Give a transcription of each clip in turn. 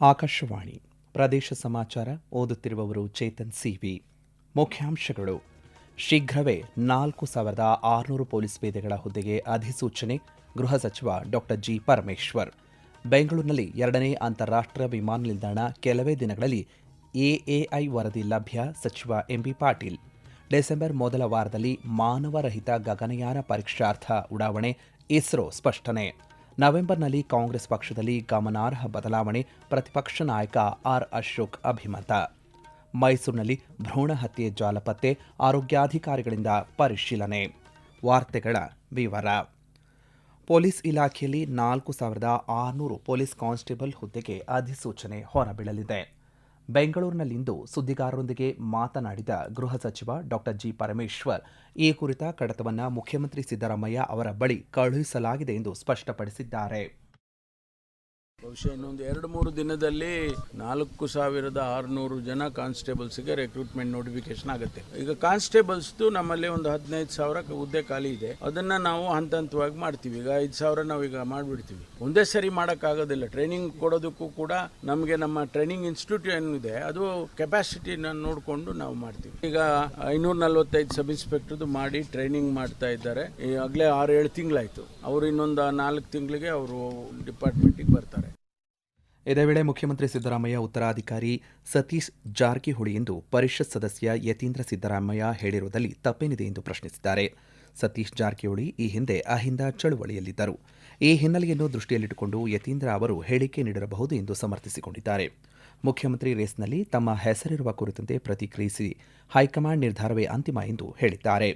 ಆಕಾಶವಾಣಿ ಪ್ರದೇಶ ಸಮಾಚಾರ ಓದುತ್ತಿರುವವರು ಚೇತನ್ ಸಿವಿ. ಮುಖ್ಯಾಂಶಗಳು. ಶೀಘ್ರವೇ ನಾಲ್ಕು ಸಾವಿರದ ಆರುನೂರು ಪೊಲೀಸ್ ಪೇದೆಗಳ ಹುದ್ದೆಗೆ ಅಧಿಸೂಚನೆ, ಗೃಹ ಸಚಿವ ಡಾಕ್ಟರ್ ಜಿ ಪರಮೇಶ್ವರ್. ಬೆಂಗಳೂರಿನಲ್ಲಿ ಎರಡನೇ ಅಂತಾರಾಷ್ಟ್ರೀಯ ವಿಮಾನ ನಿಲ್ದಾಣ ಕೆಲವೇ ದಿನಗಳಲ್ಲಿ ಎಎಐ ವರದಿ ಲಭ್ಯ, ಸಚಿವ ಎಂಬಿ ಪಾಟೀಲ್. ಡಿಸೆಂಬರ್ ಮೊದಲ ವಾರದಲ್ಲಿ ಮಾನವರಹಿತ ಗಗನಯಾನ ಪರೀಕ್ಷಾರ್ಥ ಉಡಾವಣೆ ಇಸ್ರೋ ಸ್ಪಷ್ಟನೆ. ನವೆಂಬರ್ನಲ್ಲಿ ಕಾಂಗ್ರೆಸ್ ಪಕ್ಷದಲ್ಲಿ ಗಮನಾರ್ಹ ಬದಲಾವಣೆ, ಪ್ರತಿಪಕ್ಷ ನಾಯಕ ಆರ್ ಅಶೋಕ್ ಅಭಿಮತ. ಮೈಸೂರಿನಲ್ಲಿ ಭ್ರೂಣ ಹತ್ಯೆ ಜಾಲ ಪತ್ತೆ ಆರೋಗ್ಯಾಧಿಕಾರಿಗಳಿಂದ ಪರಿಶೀಲನೆ. ವಾರ್ತೆಗಳ ವಿವರ. ಪೊಲೀಸ್ ಇಲಾಖೆಯಲ್ಲಿ ನಾಲ್ಕು ಸಾವಿರದ ಆರುನೂರು ಪೊಲೀಸ್ ಕಾನ್ಸ್ಟೇಬಲ್ ಹುದ್ದೆಗೆ ಅಧಿಸೂಚನೆ ಹೊರಬೀಳಲಿದೆ. ಬೆಂಗಳೂರಿನಲ್ಲಿಂದು ಸುದ್ದಿಗಾರರೊಂದಿಗೆ ಮಾತನಾಡಿದ ಗೃಹ ಸಚಿವ ಡಾಕ್ಟರ್ ಜಿ ಪರಮೇಶ್ವರ್, ಈ ಕುರಿತ ಕಡತವನ್ನು ಮುಖ್ಯಮಂತ್ರಿ ಸಿದ್ದರಾಮಯ್ಯ ಅವರ ಬಳಿ ಕಳುಹಿಸಲಾಗಿದೆ ಎಂದು ಸ್ಪಷ್ಟಪಡಿಸಿದ್ದಾರೆ. ಬಹುಶಃ ಇನ್ನೊಂದು ಎರಡು ಮೂರು ದಿನದಲ್ಲಿ ನಾಲ್ಕು ಸಾವಿರದ ಆರುನೂರು ಜನ ಕಾನ್ಸ್ಟೇಬಲ್ಸ್ಗೆ ರೆಕ್ರೂಟ್ಮೆಂಟ್ ನೋಟಿಫಿಕೇಶನ್ ಆಗುತ್ತೆ. ಈಗ ಕಾನ್ಸ್ಟೇಬಲ್ಸ್ದು ನಮ್ಮಲ್ಲಿ ಒಂದು ಹದಿನೈದು ಸಾವಿರ ಹುದ್ದೆ ಖಾಲಿ ಇದೆ. ಅದನ್ನ ನಾವು ಹಂತ ಹಂತವಾಗಿ ಮಾಡ್ತೀವಿ. ಈಗ ಐದು ಸಾವಿರ ಈಗ ಮಾಡಿಬಿಡ್ತೀವಿ. ಒಂದೇ ಸರಿ ಮಾಡೋಕ್ಕಾಗೋದಿಲ್ಲ. ಟ್ರೈನಿಂಗ್ ಕೊಡೋದಕ್ಕೂ ಕೂಡ ನಮಗೆ ನಮ್ಮ ಟ್ರೈನಿಂಗ್ ಇನ್ಸ್ಟಿಟ್ಯೂಟ್ ಏನಿದೆ, ಅದು ಕೆಪಾಸಿಟಿನ ನೋಡಿಕೊಂಡು ನಾವು ಮಾಡ್ತೀವಿ. ಈಗ ಐನೂರ ನಲ್ವತ್ತೈದು ಸಬ್ ಇನ್ಸ್ಪೆಕ್ಟರ್ದು ಮಾಡಿ ಟ್ರೈನಿಂಗ್ ಮಾಡ್ತಾ ಇದ್ದಾರೆ. ಈಗಾಗಲೇ ಆರು ಏಳು ತಿಂಗಳಾಯಿತು. ಅವರು ಇನ್ನೊಂದು ನಾಲ್ಕು ತಿಂಗಳಿಗೆ ಅವರು ಡಿಪಾರ್ಟ್ಮೆಂಟಿಗೆ ಬರ್ತಾರೆ. ಇದೇ ವೇಳೆ ಮುಖ್ಯಮಂತ್ರಿ ಸಿದ್ದರಾಮಯ್ಯ, ಉತ್ತರಾಧಿಕಾರಿ ಸತೀಶ್ ಜಾರಕಿಹೊಳಿ ಎಂದು ಪರಿಷತ್ ಸದಸ್ಯ ಯತೀಂದ್ರ ಸಿದ್ದರಾಮಯ್ಯ ಹೇಳಿರುವುದಲ್ಲಿ ತಪ್ಪೇನಿದೆ ಎಂದು ಪ್ರಶ್ನಿಸಿದ್ದಾರೆ. ಸತೀಶ್ ಜಾರಕಿಹೊಳಿ ಈ ಹಿಂದೆ ಅಹಿಂದ ಚಳುವಳಿಯಲ್ಲಿದ್ದರು. ಈ ಹಿನ್ನೆಲೆಯನ್ನು ದೃಷ್ಟಿಯಲ್ಲಿಟ್ಟುಕೊಂಡು ಯತೀಂದ್ರ ಅವರು ಹೇಳಿಕೆ ನೀಡಿರಬಹುದು ಎಂದು ಸಮರ್ಥಿಸಿಕೊಂಡಿದ್ದಾರೆ. ಮುಖ್ಯಮಂತ್ರಿ ರೇಸ್ನಲ್ಲಿ ತಮ್ಮ ಹೆಸರಿರುವ ಕುರಿತಂತೆ ಪ್ರತಿಕ್ರಿಯಿಸಿ ಹೈಕಮಾಂಡ್ ನಿರ್ಧಾರವೇ ಅಂತಿಮ ಎಂದು ಹೇಳಿದ್ದಾರೆ.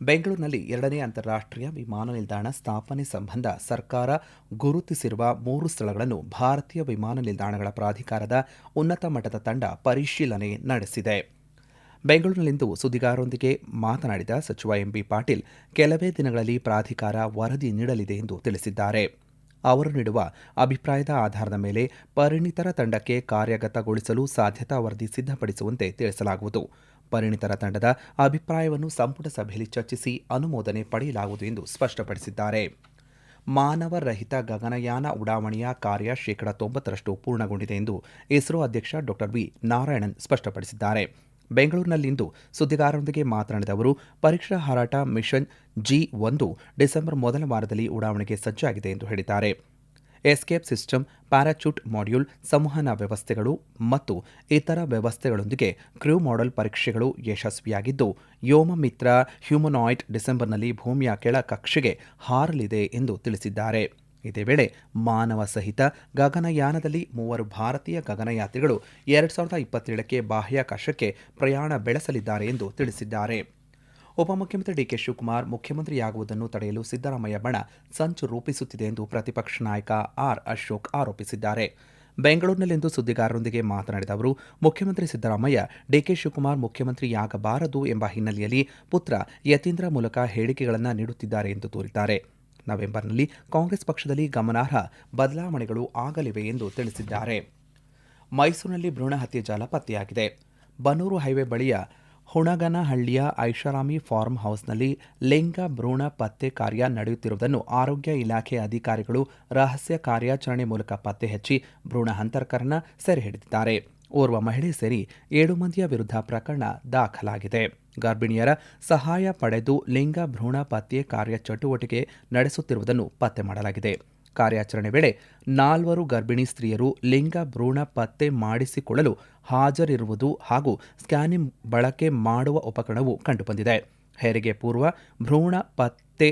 ಬೆಂಗಳೂರಿನಲ್ಲಿ ಎರಡನೇ ಅಂತಾರಾಷ್ಟ್ರೀಯ ವಿಮಾನ ನಿಲ್ದಾಣ ಸ್ಥಾಪನೆ ಸಂಬಂಧ ಸರ್ಕಾರ ಗುರುತಿಸಿರುವ ಮೂರು ಸ್ಥಳಗಳನ್ನು ಭಾರತೀಯ ವಿಮಾನ ನಿಲ್ದಾಣಗಳ ಪ್ರಾಧಿಕಾರದ ಉನ್ನತ ಮಟ್ಟದ ತಂಡ ಪರಿಶೀಲನೆ ನಡೆಸಿದೆ. ಬೆಂಗಳೂರಿನಲ್ಲಿಂದು ಸುದ್ದಿಗಾರರೊಂದಿಗೆ ಮಾತನಾಡಿದ ಸಚಿವ ಎಂಬಿ ಪಾಟೀಲ್, ಕೆಲವೇ ದಿನಗಳಲ್ಲಿ ಪ್ರಾಧಿಕಾರ ವರದಿ ನೀಡಲಿದೆ ಎಂದು ತಿಳಿಸಿದ್ದಾರೆ. ಅವರು ನೀಡುವ ಅಭಿಪ್ರಾಯದ ಆಧಾರದ ಮೇಲೆ ಪರಿಣಿತರ ತಂಡಕ್ಕೆ ಕಾರ್ಯಗತಗೊಳಿಸಲು ಸಾಧ್ಯತಾ ವರದಿ ಸಿದ್ಧಪಡಿಸುವಂತೆ ತಿಳಿಸಲಾಗುವುದು. ಪರಿಣಿತರ ತಂಡದ ಅಭಿಪ್ರಾಯವನ್ನು ಸಂಪುಟ ಸಭೆಯಲ್ಲಿ ಚರ್ಚಿಸಿ ಅನುಮೋದನೆ ಪಡೆಯಲಾಗುವುದು ಎಂದು ಸ್ಪಷ್ಟಪಡಿಸಿದ್ದಾರೆ. ಮಾನವರಹಿತ ಗಗನಯಾನ ಉಡಾವಣೆಯ ಕಾರ್ಯ ಶೇಕಡ ತೊಂಬತ್ತರಷ್ಟು ಪೂರ್ಣಗೊಂಡಿದೆ ಎಂದು ಇಸ್ರೋ ಅಧ್ಯಕ್ಷ ಡಾಕ್ಟರ್ ವಿ ನಾರಾಯಣನ್ ಸ್ಪಷ್ಟಪಡಿಸಿದ್ದಾರೆ. ಬೆಂಗಳೂರಿನಲ್ಲಿಂದು ಸುದ್ದಿಗಾರರೊಂದಿಗೆ ಮಾತನಾಡಿದ ಅವರು, ಪರೀಕ್ಷಾ ಹಾರಾಟ ಮಿಷನ್ ಜಿ ಒಂದು ಡಿಸೆಂಬರ್ ಮೊದಲ ವಾರದಲ್ಲಿ ಉಡಾವಣೆಗೆ ಸಜ್ಜಾಗಿದೆ ಎಂದು ಹೇಳಿದ್ದಾರೆ. ಎಸ್ಕೇಪ್ ಸಿಸ್ಟಮ್, ಪ್ಯಾರಾಚೂಟ್ ಮಾಡ್ಯೂಲ್, ಸಂವಹನ ವ್ಯವಸ್ಥೆಗಳು ಮತ್ತು ಇತರ ವ್ಯವಸ್ಥೆಗಳೊಂದಿಗೆ ಕ್ರೂ ಮಾಡೆಲ್ ಪರೀಕ್ಷೆಗಳು ಯಶಸ್ವಿಯಾಗಿದ್ದು ಯೋಮಮಿತ್ರ ಹ್ಯೂಮನಾಯ್ಡ್ ಡಿಸೆಂಬರ್ನಲ್ಲಿ ಭೂಮಿಯ ಕೆಳ ಕಕ್ಷೆಗೆ ಹಾರಲಿದೆ ಎಂದು ತಿಳಿಸಿದ್ದಾರೆ. ಇದೇ ವೇಳೆ ಮಾನವ ಸಹಿತ ಗಗನಯಾನದಲ್ಲಿ ಮೂವರು ಭಾರತೀಯ ಗಗನಯಾತ್ರಿಗಳು ಎರಡು ಸಾವಿರದ ಇಪ್ಪತ್ತೇಳಕ್ಕೆ ಬಾಹ್ಯಾಕಾಶಕ್ಕೆ ಪ್ರಯಾಣ ಬೆಳೆಸಲಿದ್ದಾರೆ ಎಂದು ತಿಳಿಸಿದ್ದಾರೆ. ಉಪಮುಖ್ಯಮಂತ್ರಿ ಡಿಕೆ ಶಿವಕುಮಾರ್ ಮುಖ್ಯಮಂತ್ರಿಯಾಗುವುದನ್ನು ತಡೆಯಲು ಸಿದ್ದರಾಮಯ್ಯ ಬಣ ಸಂಚು ರೂಪಿಸುತ್ತಿದೆ ಎಂದು ಪ್ರತಿಪಕ್ಷ ನಾಯಕ ಆರ್ ಅಶೋಕ್ ಆರೋಪಿಸಿದ್ದಾರೆ. ಬೆಂಗಳೂರಿನಲ್ಲಿಂದು ಸುದ್ದಿಗಾರರೊಂದಿಗೆ ಮಾತನಾಡಿದ ಅವರು, ಮುಖ್ಯಮಂತ್ರಿ ಸಿದ್ದರಾಮಯ್ಯ ಡಿಕೆ ಶಿವಕುಮಾರ್ ಮುಖ್ಯಮಂತ್ರಿಯಾಗಬಾರದು ಎಂಬ ಹಿನ್ನೆಲೆಯಲ್ಲಿ ಪುತ್ರ ಯತೀಂದ್ರ ಮೂಲಕ ಹೇಳಿಕೆಗಳನ್ನು ನೀಡುತ್ತಿದ್ದಾರೆ ಎಂದು ತೋರಿದ್ದಾರೆ. ನವೆಂಬರ್ನಲ್ಲಿ ಕಾಂಗ್ರೆಸ್ ಪಕ್ಷದಲ್ಲಿ ಗಮನಾರ್ಹ ಬದಲಾವಣೆಗಳು ಆಗಲಿವೆ ಎಂದು ತಿಳಿಸಿದ್ದಾರೆ. ಮೈಸೂರಿನಲ್ಲಿ ಭ್ರೂಣ ಹತ್ಯೆ ಜಾಲ ಪತ್ತೆಯಾಗಿದೆ. ಬನೂರು ಹೈವೇ ಬಳಿಯ ಹುಣಗನಹಳ್ಳಿಯ ಐಷಾರಾಮಿ ಫಾರ್ಮ್ ಹೌಸ್ನಲ್ಲಿ ಲಿಂಗ ಭ್ರೂಣ ಪತ್ತೆ ಕಾರ್ಯ ನಡೆಯುತ್ತಿರುವುದನ್ನು ಆರೋಗ್ಯ ಇಲಾಖೆ ಅಧಿಕಾರಿಗಳು ರಹಸ್ಯ ಕಾರ್ಯಾಚರಣೆ ಮೂಲಕ ಪತ್ತೆ ಹಚ್ಚಿ ಭ್ರೂಣ ಹಂತಕರನ್ನ ಸೆರೆ ಹಿಡಿದಿದ್ದಾರೆ. ಓರ್ವ ಮಹಿಳೆ ಸೇರಿ ಏಳು ಮಂದಿಯ ವಿರುದ್ಧ ಪ್ರಕರಣ ದಾಖಲಾಗಿದೆ. ಗರ್ಭಿಣಿಯರ ಸಹಾಯ ಪಡೆದು ಲಿಂಗ ಭ್ರೂಣ ಪತ್ತೆ ಕಾರ್ಯ ಚಟುವಟಿಕೆ ನಡೆಸುತ್ತಿರುವುದನ್ನು ಪತ್ತೆ ಮಾಡಲಾಗಿದೆ. ಕಾರ್ಯಾಚರಣೆ ವೇಳೆ ನಾಲ್ವರು ಗರ್ಭಿಣಿ ಸ್ತ್ರೀಯರು ಲಿಂಗ ಭ್ರೂಣ ಪತ್ತೆ ಮಾಡಿಸಿಕೊಳ್ಳಲು ಹಾಜರಿರುವುದು ಹಾಗೂ ಸ್ಕ್ಯಾನಿಂಗ್ ಬಳಕೆ ಮಾಡುವ ಉಪಕರಣವು ಕಂಡುಬಂದಿದೆ. ಹೆರಿಗೆ ಪೂರ್ವ ಭ್ರೂಣ ಪತ್ತೆ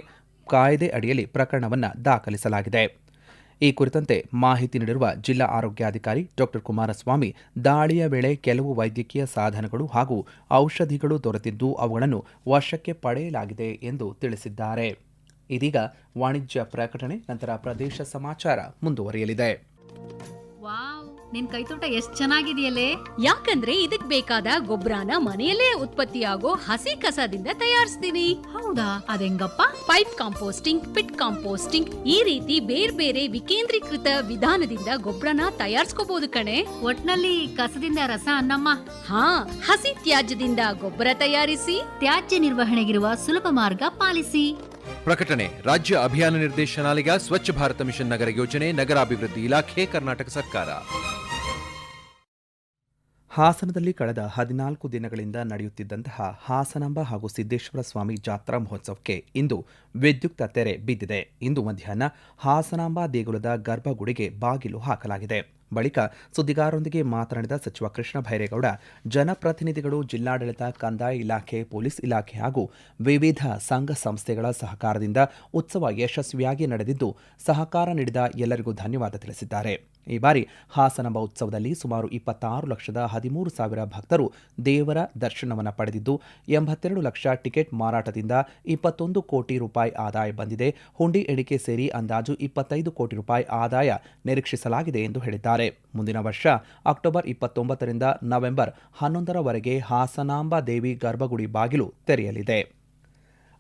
ಕಾಯ್ದೆ ಅಡಿಯಲ್ಲಿ ಪ್ರಕರಣವನ್ನು ದಾಖಲಿಸಲಾಗಿದೆ. ಈ ಕುರಿತಂತೆ ಮಾಹಿತಿ ನೀಡಿರುವ ಜಿಲ್ಲಾ ಆರೋಗ್ಯಾಧಿಕಾರಿ ಡಾಕ್ಟರ್ ಕುಮಾರಸ್ವಾಮಿ, ದಾಳಿಯ ವೇಳೆ ಕೆಲವು ವೈದ್ಯಕೀಯ ಸಾಧನಗಳು ಹಾಗೂ ಔಷಧಿಗಳು ದೊರೆತಿದ್ದು ಅವುಗಳನ್ನು ವಶಕ್ಕೆ ಪಡೆಯಲಾಗಿದೆ ಎಂದು ತಿಳಿಸಿದ್ದಾರೆ. ಇದೀಗ ವಾಣಿಜ್ಯ ಪ್ರಕಟಣೆ, ನಂತರ ಪ್ರದೇಶ ಸಮಾಚಾರ ಮುಂದುವರಿಯಲಿದೆ. ನಿನ್ ಕೈತೋಟ ಎಷ್ಟ್ ಚೆನ್ನಾಗಿದೆಯಲ್ಲೇ. ಯಾಕಂದ್ರೆ ಇದಕ್ ಬೇಕಾದ ಗೊಬ್ಬರನ ಮನೆಯಲ್ಲೇ ಉತ್ಪತ್ತಿಯಾಗೋ ಹಸಿ ಕಸದಿಂದ ತಯಾರಿಸ್ತೀನಿ. ಹೌದಾ? ಅದೆಂಗಪ್ಪ? ಪೈಪ್ ಕಾಂಪೋಸ್ಟಿಂಗ್, ಪಿಟ್ ಕಾಂಪೋಸ್ಟಿಂಗ್, ಈ ರೀತಿ ಬೇರೆ ಬೇರೆ ವಿಕೇಂದ್ರೀಕೃತ ವಿಧಾನದಿಂದ ಗೊಬ್ಬರನ ತಯಾರಿಸ್ಕೋಬಹುದು ಕಣೆ. ಒಟ್ನಲ್ಲಿ ಕಸದಿಂದ ರಸ ಅನ್ನಮ್ಮ. ಹಾ, ಹಸಿ ತ್ಯಾಜ್ಯದಿಂದ ಗೊಬ್ಬರ ತಯಾರಿಸಿ, ತ್ಯಾಜ್ಯ ನಿರ್ವಹಣೆಗಿರುವ ಸುಲಭ ಮಾರ್ಗ ಪಾಲಿಸಿ. ಪ್ರಕಟಣೆ, ರಾಜ್ಯ ಅಭಿಯಾನ ನಿರ್ದೇಶನಾಲಯ ಸ್ವಚ್ಛ ಭಾರತ ಮಿಷನ್ ನಗರ ಯೋಜನೆ ನಗರಾಭಿವೃದ್ಧಿ ಇಲಾಖೆ, ಕರ್ನಾಟಕ ಸರ್ಕಾರ. ಹಾಸನದಲ್ಲಿ ಕಳೆದ ಹದಿನಾಲ್ಕು ದಿನಗಳಿಂದ ನಡೆಯುತ್ತಿದ್ದಂತಹ ಹಾಸನಾಂಬ ಹಾಗೂ ಸಿದ್ದೇಶ್ವರ ಸ್ವಾಮಿ ಜಾತ್ರಾ ಮಹೋತ್ಸವಕ್ಕೆ ಇಂದು ವಿದ್ಯುಕ್ತ ತೆರೆ ಬಿದ್ದಿದೆ. ಇಂದು ಮಧ್ಯಾಹ್ನ ಹಾಸನಾಂಬ ದೇಗುಲದ ಗರ್ಭಗುಡಿಗೆ ಬಾಗಿಲು ಹಾಕಲಾಗಿದೆ. ಬಳಿಕ ಸುದ್ದಿಗಾರರೊಂದಿಗೆ ಮಾತನಾಡಿದ ಸಚಿವ ಕೃಷ್ಣ ಭೈರೇಗೌಡ, ಜನಪ್ರತಿನಿಧಿಗಳು, ಜಿಲ್ಲಾಡಳಿತ, ಕಂದಾಯ ಇಲಾಖೆ, ಪೊಲೀಸ್ ಇಲಾಖೆ ಹಾಗೂ ವಿವಿಧ ಸಂಘ ಸಂಸ್ಥೆಗಳ ಸಹಕಾರದಿಂದ ಉತ್ಸವ ಯಶಸ್ವಿಯಾಗಿ ನಡೆದಿದ್ದು, ಸಹಕಾರ ನೀಡಿದ ಎಲ್ಲರಿಗೂ ಧನ್ಯವಾದ ತಿಳಿಸಿದ್ದಾರೆ. ಈ ಬಾರಿ ಹಾಸನಂಬ ಉತ್ಸವದಲ್ಲಿ ಸುಮಾರು ಇಪ್ಪತ್ತಾರು ಲಕ್ಷದ ಹದಿಮೂರು ಸಾವಿರ ಭಕ್ತರು ದೇವರ ದರ್ಶನವನ್ನು ಪಡೆದಿದ್ದು, ಎಂಬತ್ತೆರಡು ಲಕ್ಷ ಟಿಕೆಟ್ ಮಾರಾಟದಿಂದ ಇಪ್ಪತ್ತೊಂದು ಕೋಟಿ ರೂಪಾಯಿ ಆದಾಯ ಬಂದಿದೆ. ಹುಂಡಿ ಎಣಿಕೆ ಸೇರಿ ಅಂದಾಜು ಇಪ್ಪತ್ತೈದು ಕೋಟಿ ರೂಪಾಯಿ ಆದಾಯ ನಿರೀಕ್ಷಿಸಲಾಗಿದೆ ಎಂದು ಹೇಳಿದ್ದಾರೆ. ಮುಂದಿನ ವರ್ಷ ಅಕ್ಟೋಬರ್ ಇಪ್ಪತ್ತೊಂಬತ್ತರಿಂದ ನವೆಂಬರ್ ಹನ್ನೊಂದರವರೆಗೆ ಹಾಸನಾಂಬ ದೇವಿ ಗರ್ಭಗುಡಿ ಬಾಗಿಲು ತೆರೆಯಲಿದೆ.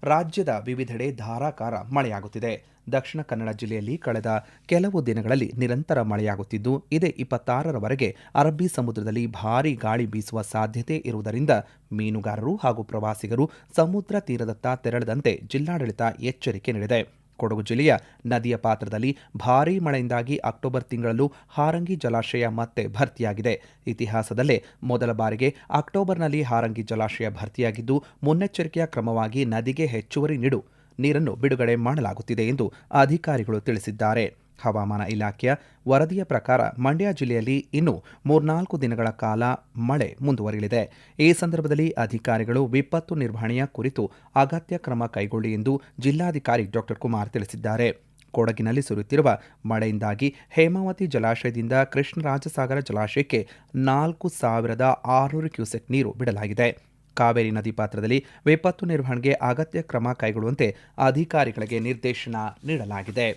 ರಾಜ್ಯದ ವಿವಿಧೆಡೆ ಧಾರಾಕಾರ ಮಳೆಯಾಗುತ್ತಿದೆ. ದಕ್ಷಿಣ ಕನ್ನಡ ಜಿಲ್ಲೆಯಲ್ಲಿ ಕಳೆದ ಕೆಲವು ದಿನಗಳಲ್ಲಿ ನಿರಂತರ ಮಳೆಯಾಗುತ್ತಿದ್ದು, ಇದೇ ಇಪ್ಪತ್ತಾರರವರೆಗೆ ಅರಬ್ಬಿ ಸಮುದ್ರದಲ್ಲಿ ಭಾರೀ ಗಾಳಿ ಬೀಸುವ ಸಾಧ್ಯತೆ ಇರುವುದರಿಂದ ಮೀನುಗಾರರು ಹಾಗೂ ಪ್ರವಾಸಿಗರು ಸಮುದ್ರ ತೀರದತ್ತ ತೆರಳದಂತೆ ಜಿಲ್ಲಾಡಳಿತ ಎಚ್ಚರಿಕೆ ನೀಡಿದೆ. ಕೊಡಗು ಜಿಲ್ಲೆಯ ನದಿಯ ಪಾತ್ರದಲ್ಲಿ ಭಾರೀ ಮಳೆಯಿಂದಾಗಿ ಅಕ್ಟೋಬರ್ ತಿಂಗಳಲ್ಲೂ ಹಾರಂಗಿ ಜಲಾಶಯ ಮತ್ತೆ ಭರ್ತಿಯಾಗಿದೆ. ಇತಿಹಾಸದಲ್ಲೇ ಮೊದಲ ಬಾರಿಗೆ ಅಕ್ಟೋಬರ್ನಲ್ಲಿ ಹಾರಂಗಿ ಜಲಾಶಯ ಭರ್ತಿಯಾಗಿದ್ದು, ಮುನ್ನೆಚ್ಚರಿಕೆಯ ಕ್ರಮವಾಗಿ ನದಿಗೆ ಹೆಚ್ಚುವರಿ ನೀಡು ನೀರನ್ನು ಬಿಡುಗಡೆ ಮಾಡಲಾಗುತ್ತಿದೆ ಎಂದು ಅಧಿಕಾರಿಗಳು ತಿಳಿಸಿದ್ದಾರೆ. ಹವಾಮಾನ ಇಲಾಖೆಯ ವರದಿಯ ಪ್ರಕಾರ ಮಂಡ್ಯ ಜಿಲ್ಲೆಯಲ್ಲಿ ಇನ್ನೂ ಮೂರ್ನಾಲ್ಕು ದಿನಗಳ ಕಾಲ ಮಳೆ ಮುಂದುವರಿಯಲಿದೆ. ಈ ಸಂದರ್ಭದಲ್ಲಿ ಅಧಿಕಾರಿಗಳು ವಿಪತ್ತು ನಿರ್ವಹಣೆಯ ಕುರಿತು ಅಗತ್ಯ ಕ್ರಮ ಕೈಗೊಳ್ಳಿ ಎಂದು ಜಿಲ್ಲಾಧಿಕಾರಿ ಡಾಕ್ಟರ್ ಕುಮಾರ್ ತಿಳಿಸಿದ್ದಾರೆ. ಕೊಡಗಿನಲ್ಲಿ ಸುರಿಯುತ್ತಿರುವ ಮಳೆಯಿಂದಾಗಿ ಹೇಮಾವತಿ ಜಲಾಶಯದಿಂದ ಕೃಷ್ಣರಾಜಸಾಗರ ಜಲಾಶಯಕ್ಕೆ ನಾಲ್ಕು ಸಾವಿರದ ಆರುನೂರು ಕ್ಯೂಸೆಕ್ ನೀರು ಬಿಡಲಾಗಿದೆ. ಕಾವೇರಿ ನದಿ ಪಾತ್ರದಲ್ಲಿ ವಿಪತ್ತು ನಿರ್ವಹಣೆಗೆ ಅಗತ್ಯ ಕ್ರಮ ಕೈಗೊಳ್ಳುವಂತೆ ಅಧಿಕಾರಿಗಳಿಗೆ ನಿರ್ದೇಶನ ನೀಡಲಾಗಿದೆ.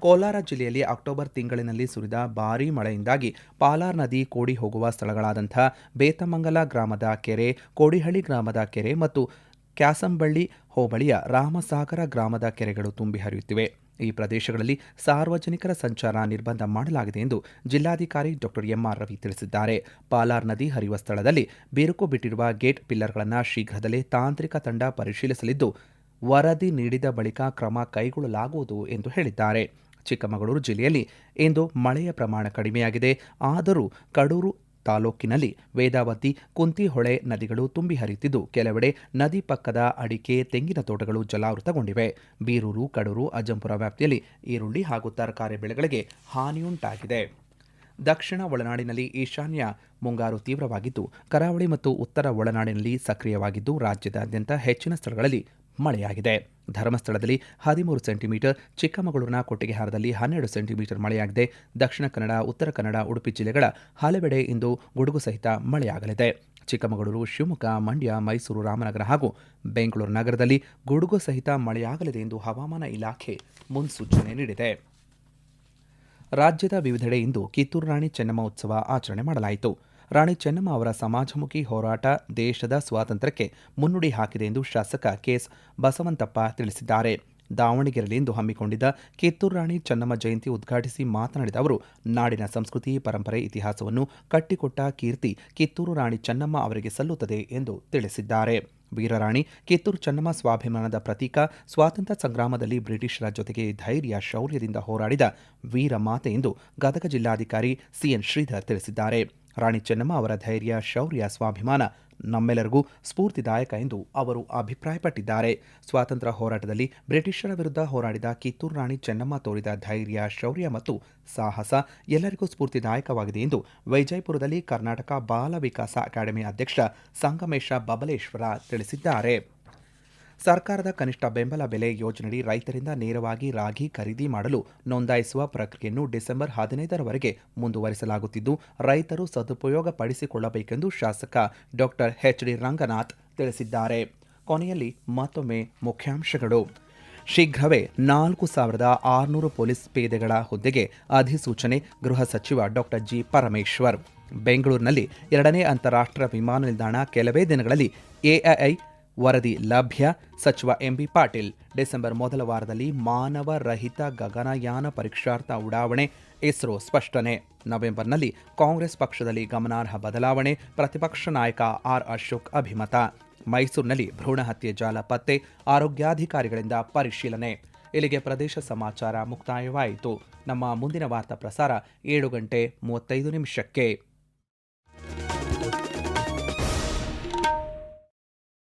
ಕೋಲಾರ ಜಿಲ್ಲೆಯಲ್ಲಿ ಅಕ್ಟೋಬರ್ ತಿಂಗಳಿನಲ್ಲಿ ಸುರಿದ ಭಾರೀ ಮಳೆಯಿಂದಾಗಿ ಪಾಲಾರ್ ನದಿ ಕೋಡಿ ಹೋಗುವ ಸ್ಥಳಗಳಾದಂಥ ಬೇತಮಂಗಲ ಗ್ರಾಮದ ಕೆರೆ, ಕೋಡಿಹಳ್ಳಿ ಗ್ರಾಮದ ಕೆರೆ ಮತ್ತು ಕ್ಯಾಸಂಬಳ್ಳಿ ಹೋಬಳಿಯ ರಾಮಸಾಗರ ಗ್ರಾಮದ ಕೆರೆಗಳು ತುಂಬಿ ಹರಿಯುತ್ತಿವೆ. ಈ ಪ್ರದೇಶಗಳಲ್ಲಿ ಸಾರ್ವಜನಿಕರ ಸಂಚಾರ ನಿರ್ಬಂಧ ಮಾಡಲಾಗಿದೆ ಎಂದು ಜಿಲ್ಲಾಧಿಕಾರಿ ಡಾಕ್ಟರ್ ಎಂಆರ್ ರವಿ ತಿಳಿಸಿದ್ದಾರೆ. ಪಾಲಾರ್ ನದಿ ಹರಿಯುವ ಸ್ಥಳದಲ್ಲಿ ಬಿರುಕು ಬಿಟ್ಟಿರುವ ಗೇಟ್ ಪಿಲ್ಲರ್ಗಳನ್ನು ಶೀಘ್ರದಲ್ಲೇ ತಾಂತ್ರಿಕ ತಂಡ ಪರಿಶೀಲಿಸಲಿದ್ದು, ವರದಿ ನೀಡಿದ ಬಳಿಕ ಕ್ರಮ ಕೈಗೊಳ್ಳಲಾಗುವುದು ಎಂದು ಹೇಳಿದ್ದಾರೆ. ಚಿಕ್ಕಮಗಳೂರು ಜಿಲ್ಲೆಯಲ್ಲಿ ಇಂದು ಮಳೆಯ ಪ್ರಮಾಣ ಕಡಿಮೆಯಾಗಿದೆ. ಆದರೂ ಕಡೂರು ತಾಲೂಕಿನಲ್ಲಿ ವೇದಾವತಿ ಕುಂತಿಹೊಳೆ ನದಿಗಳು ತುಂಬಿ ಹರಿಯುತ್ತಿದ್ದು ಕೆಲವೆಡೆ ನದಿ ಪಕ್ಕದ ಅಡಿಕೆ, ತೆಂಗಿನ ತೋಟಗಳು ಜಲಾವೃತಗೊಂಡಿವೆ. ಬೀರೂರು, ಕಡೂರು, ಅಜ್ಜಂಪುರ ವ್ಯಾಪ್ತಿಯಲ್ಲಿ ಈರುಳ್ಳಿ ಹಾಗೂ ತರಕಾರಿ ಬೆಳೆಗಳಿಗೆ ಹಾನಿಯುಂಟಾಗಿದೆ. ದಕ್ಷಿಣ ಒಳನಾಡಿನಲ್ಲಿ ಈಶಾನ್ಯ ಮುಂಗಾರು ತೀವ್ರವಾಗಿದ್ದು, ಕರಾವಳಿ ಮತ್ತು ಉತ್ತರ ಒಳನಾಡಿನಲ್ಲಿ ಸಕ್ರಿಯವಾಗಿದ್ದು, ರಾಜ್ಯದಾದ್ಯಂತ ಹೆಚ್ಚಿನ ಸ್ಥಳಗಳಲ್ಲಿ ಮಳೆಯಾಗಿದೆ. ಧರ್ಮಸ್ಥಳದಲ್ಲಿ ಹದಿಮೂರು ಸೆಂಟಿಮೀಟರ್ ಚಿಕ್ಕಮಗಳೂರಿನ ಕೊಟ್ಟಿಗೆಹಾರದಲ್ಲಿ ಹನ್ನೆರಡು ಸೆಂಟಿಮೀಟರ್ ಮಳೆಯಾಗಿದೆ. ದಕ್ಷಿಣ ಕನ್ನಡ, ಉತ್ತರ ಕನ್ನಡ, ಉಡುಪಿ ಜಿಲ್ಲೆಗಳ ಹಲವೆಡೆ ಇಂದು ಗುಡುಗು ಸಹಿತ ಮಳೆಯಾಗಲಿದೆ. ಚಿಕ್ಕಮಗಳೂರು, ಶಿವಮೊಗ್ಗ, ಮಂಡ್ಯ, ಮೈಸೂರು, ರಾಮನಗರ ಹಾಗೂ ಬೆಂಗಳೂರು ನಗರದಲ್ಲಿ ಗುಡುಗು ಸಹಿತ ಮಳೆಯಾಗಲಿದೆ ಎಂದು ಹವಾಮಾನ ಇಲಾಖೆ ಮುನ್ಸೂಚನೆ ನೀಡಿದೆ. ರಾಜ್ಯದ ವಿವಿಧೆಡೆ ಇಂದು ಕಿತ್ತೂರು ರಾಣಿ ಚೆನ್ನಮ್ಮ ಉತ್ಸವ ಆಚರಣೆ ಮಾಡಲಾಯಿತು. ರಾಣಿ ಚೆನ್ನಮ್ಮ ಅವರ ಸಮಾಜಮುಖಿ ಹೋರಾಟ ದೇಶದ ಸ್ವಾತಂತ್ರ್ಯಕ್ಕೆ ಮುನ್ನುಡಿ ಹಾಕಿದೆ ಎಂದು ಶಾಸಕ ಕೆಎಸ್ ಬಸವಂತಪ್ಪ ತಿಳಿಸಿದ್ದಾರೆ. ದಾವಣಗೆರೆಯಲ್ಲಿಂದು ಹಮ್ಮಿಕೊಂಡಿದ್ದ ಕಿತ್ತೂರು ರಾಣಿ ಚೆನ್ನಮ್ಮ ಜಯಂತಿ ಉದ್ಘಾಟಿಸಿ ಮಾತನಾಡಿದ ಅವರು, ನಾಡಿನ ಸಂಸ್ಕೃತಿ, ಪರಂಪರೆ, ಇತಿಹಾಸವನ್ನು ಕಟ್ಟಿಕೊಟ್ಟ ಕೀರ್ತಿ ಕಿತ್ತೂರು ರಾಣಿ ಚೆನ್ನಮ್ಮ ಅವರಿಗೆ ಸಲ್ಲುತ್ತದೆ ಎಂದು ತಿಳಿಸಿದ್ದಾರೆ. ವೀರರಾಣಿ ಕಿತ್ತೂರು ಚೆನ್ನಮ್ಮ ಸ್ವಾಭಿಮಾನದ ಪ್ರತೀಕ, ಸ್ವಾತಂತ್ರ್ಯ ಸಂಗ್ರಾಮದಲ್ಲಿ ಬ್ರಿಟಿಷರ ಜೊತೆಗೆ ಧೈರ್ಯ, ಶೌರ್ಯದಿಂದ ಹೋರಾಡಿದ ವೀರ ಮಾತೆ ಎಂದು ಗದಗ ಜಿಲ್ಲಾಧಿಕಾರಿ ಸಿಎನ್ ಶ್ರೀಧರ್ ತಿಳಿಸಿದ್ದಾರೆ. ರಾಣಿ ಚೆನ್ನಮ್ಮ ಅವರ ಧೈರ್ಯ, ಶೌರ್ಯ, ಸ್ವಾಭಿಮಾನ ನಮ್ಮೆಲ್ಲರಿಗೂ ಸ್ಫೂರ್ತಿದಾಯಕ ಎಂದು ಅವರು ಅಭಿಪ್ರಾಯಪಟ್ಟಿದ್ದಾರೆ. ಸ್ವಾತಂತ್ರ್ಯ ಹೋರಾಟದಲ್ಲಿ ಬ್ರಿಟಿಷರ ವಿರುದ್ಧ ಹೋರಾಡಿದ ಕಿತ್ತೂರು ರಾಣಿ ಚೆನ್ನಮ್ಮ ತೋರಿದ ಧೈರ್ಯ, ಶೌರ್ಯ ಮತ್ತು ಸಾಹಸ ಎಲ್ಲರಿಗೂ ಸ್ಫೂರ್ತಿದಾಯಕವಾಗಿದೆ ಎಂದು ವೈಜಯಪುರದಲ್ಲಿ ಕರ್ನಾಟಕ ಬಾಲ ವಿಕಾಸ ಅಕಾಡೆಮಿ ಅಧ್ಯಕ್ಷ ಸಂಗಮೇಶ ಬಬಲೇಶ್ವರ ತಿಳಿಸಿದ್ದಾರೆ. ಸರ್ಕಾರದ ಕನಿಷ್ಠ ಬೆಂಬಲ ಬೆಲೆ ಯೋಜನೆಯಡಿ ರೈತರಿಂದ ನೇರವಾಗಿ ರಾಗಿ ಖರೀದಿ ಮಾಡಲು ನೋಂದಾಯಿಸುವ ಪ್ರಕ್ರಿಯೆಯನ್ನು ಡಿಸೆಂಬರ್ ಹದಿನೈದರವರೆಗೆ ಮುಂದುವರಿಸಲಾಗುತ್ತಿದ್ದು, ರೈತರು ಸದುಪಯೋಗ ಪಡಿಸಿಕೊಳ್ಳಬೇಕೆಂದು ಶಾಸಕ ಡಾಕ್ಟರ್ ಡಿ ರಂಗನಾಥ್ ತಿಳಿಸಿದ್ದಾರೆ. ಕೊನೆಯಲ್ಲಿ ಮತ್ತೊಮ್ಮೆ ಮುಖ್ಯಾಂಶಗಳು. ಶೀಘ್ರವೇ ನಾಲ್ಕು ಸಾವಿರದ ಆರುನೂರು ಪೊಲೀಸ್ ಪೇದೆಗಳ ಹುದ್ದೆಗೆ ಅಧಿಸೂಚನೆ ಗೃಹ ಸಚಿವ ಡಾಕ್ಟರ್ ಜಿ ಪರಮೇಶ್ವರ್. ಬೆಂಗಳೂರಿನಲ್ಲಿ ಎರಡನೇ ಅಂತಾರಾಷ್ಟ್ರೀಯ ವಿಮಾನ ನಿಲ್ದಾಣ ಕೆಲವೇ ದಿನಗಳಲ್ಲಿ ಎಐಐ ವರದಿ ಲಭ್ಯ. ಸಚಿವ ಎಂಬಿ ಪಾಟೀಲ್, ಡಿಸೆಂಬರ್ ಮೊದಲ ವಾರದಲ್ಲಿ ಮಾನವ ರಹಿತ ಗಗನಯಾನ ಪರೀಕ್ಷಾರ್ಥ ಉಡಾವಣೆ. ಇಸ್ರೋ ಸ್ಪಷ್ಟನೆ. ನವೆಂಬರ್ನಲ್ಲಿ ಕಾಂಗ್ರೆಸ್ ಪಕ್ಷದಲ್ಲಿ ಗಮನಾರ್ಹ ಬದಲಾವಣೆ. ಪ್ರತಿಪಕ್ಷ ನಾಯಕ ಆರ್ ಅಶೋಕ್ ಅಭಿಮತ. ಮೈಸೂರಿನಲ್ಲಿ ಭ್ರೂಣ ಹತ್ಯೆ ಜಾಲ ಪತ್ತೆ. ಆರೋಗ್ಯಾಧಿಕಾರಿಗಳಿಂದ ಪರಿಶೀಲನೆ. ಇಲ್ಲಿಗೆ ಪ್ರದೇಶ ಸಮಾಚಾರ ಮುಕ್ತಾಯವಾಯಿತು. ನಮ್ಮ ಮುಂದಿನ ವಾರ್ತಾ ಪ್ರಸಾರ ಏಳು ಗಂಟೆ ಮೂವತ್ತೈದು ನಿಮಿಷಕ್ಕೆ.